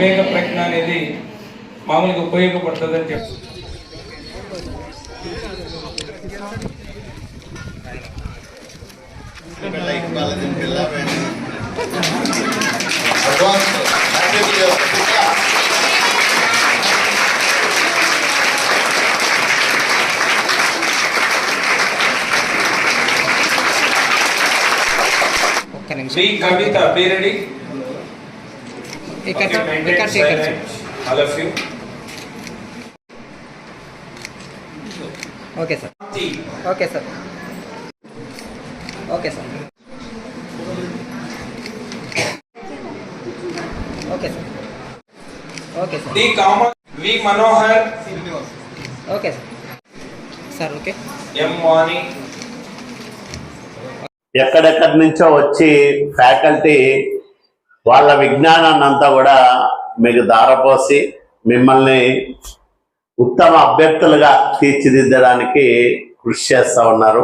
ఉద్వేగ ప్రజ్ఞ అనేది మామూలుగా ఉపయోగపడుతుంది అని చెప్పి. ఒక్క నిమిషం. కవిత పేరెడి. ఇక్కడ ఇక్కడ. ఇక్కడ all of you okay sir okay sir okay sir okay sir okay sir D కామన్ వి Manohar okay sir sir okay M Vani ఎక్కడెక్కడి నుంచో వచ్చి ఫ్యాకల్టీ వాళ్ళ విజ్ఞానాన్ని అంతా కూడా మీకు దారపోసి మిమ్మల్ని ఉత్తమ అభ్యర్థులుగా తీర్చిదిద్దడానికి కృషి చేస్తూ ఉన్నారు.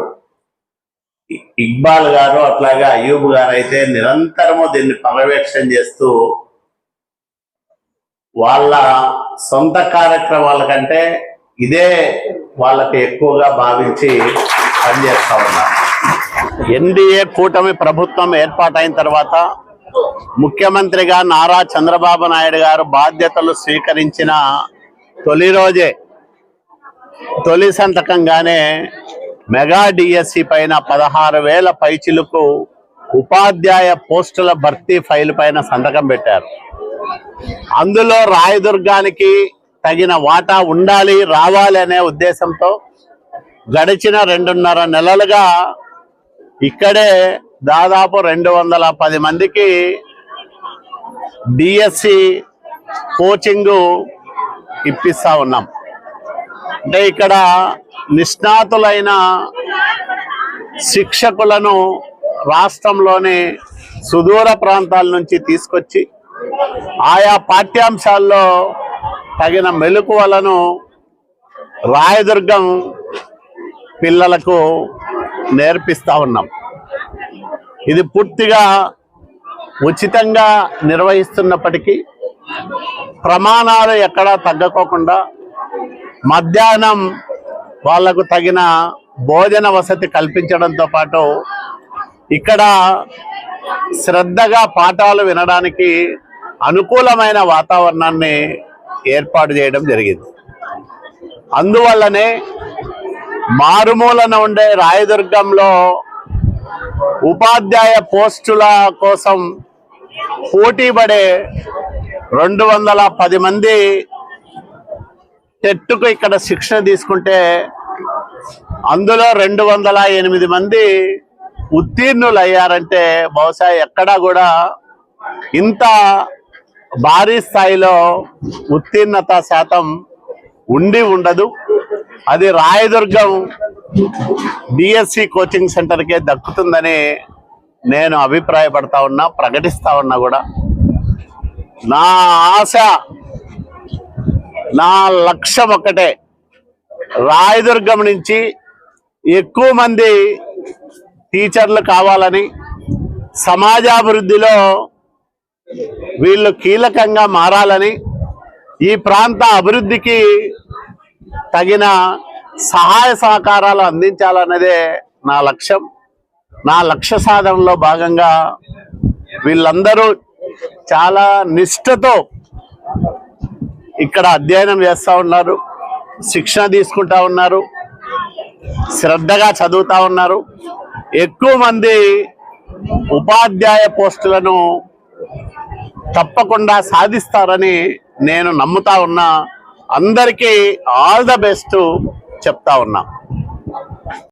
ఇక్బాల్ గారు అట్లాగే అయ్యూబ్ గారు అయితే నిరంతరము దీన్ని పర్యవేక్షణ చేస్తూ వాళ్ళ సొంత కార్యక్రమాల కంటే ఇదే వాళ్ళకి ఎక్కువగా భావించి పనిచేస్తూ ఉన్నారు. ఎన్డీఏ కూటమి ప్రభుత్వం ఏర్పాటైన తర్వాత ముఖ్యమంత్రిగా నారా చంద్రబాబు నాయుడు గారు బాధ్యతలు స్వీకరించిన తొలి రోజే తొలి సంతకంగానే మెగా డిఎస్సి పైన పదహారు వేల పైచిలకు ఉపాధ్యాయ పోస్టుల భర్తీ ఫైల్ పైన సంతకం పెట్టారు. అందులో రాయదుర్గానికి తగిన వాటా ఉండాలి రావాలి అనే ఉద్దేశంతో గడిచిన రెండున్నర నెలలుగా ఇక్కడే దాదాపు రెండు వందల పది మందికి డిఎస్సి కోచింగు ఇప్పిస్తూ ఉన్నాం. అంటే ఇక్కడ నిష్ణాతులైన శిక్షకులను రాష్ట్రంలోని సుదూర ప్రాంతాల నుంచి తీసుకొచ్చి ఆయా పాఠ్యాంశాల్లో తగిన మెలకువలను రాయదుర్గం పిల్లలకు నేర్పిస్తా ఉన్నాం. ఇది పూర్తిగా ఉచితంగా నిర్వహిస్తున్నప్పటికీ ప్రమాణాలు ఎక్కడా తగ్గకోకుండా మధ్యాహ్నం వాళ్ళకు తగిన భోజన వసతి కల్పించడంతో పాటు ఇక్కడ శ్రద్ధగా పాఠాలు వినడానికి అనుకూలమైన వాతావరణాన్ని ఏర్పాటు చేయడం జరిగింది. అందువల్లనే మారుమూలన ఉండే రాయదుర్గంలో ఉపాధ్యాయ పోస్టుల కోసం పోటీ పడే రెండు వందల పది మంది టెట్టుకు ఇక్కడ శిక్షణ తీసుకుంటే అందులో రెండు వందల ఎనిమిది మంది ఉత్తీర్ణులు అయ్యారంటే బహుశా ఎక్కడా కూడా ఇంత భారీ స్థాయిలో ఉత్తీర్ణత శాతం ఉండి ఉండదు. అది రాయదుర్గం డిఎస్సి కోచింగ్ సెంటర్కే దక్కుతుందని నేను అభిప్రాయపడతా ఉన్నా ప్రకటిస్తా ఉన్నా కూడా. నా ఆశ నా లక్ష్యం ఒక్కటే రాయదుర్గం నుంచి ఎక్కువ మంది టీచర్లు కావాలని సమాజాభివృద్ధిలో వీళ్ళు కీలకంగా మారాలని ఈ ప్రాంత అభివృద్ధికి తగిన సహాయ సహకారాలు అందించాలన్నదే నా లక్ష్యం. నా లక్ష్య సాధనలో భాగంగా వీళ్ళందరూ చాలా నిష్ఠతో ఇక్కడ అధ్యయనం చేస్తూ ఉన్నారు శిక్షణ తీసుకుంటా ఉన్నారు శ్రద్ధగా చదువుతా ఉన్నారు. ఎక్కువ మంది ఉపాధ్యాయ పోస్టులను తప్పకుండా సాధిస్తారని నేను నమ్ముతా ఉన్నా. అందరికీ ఆల్ ద బెస్ట్. చెప్తా ఉన్నా.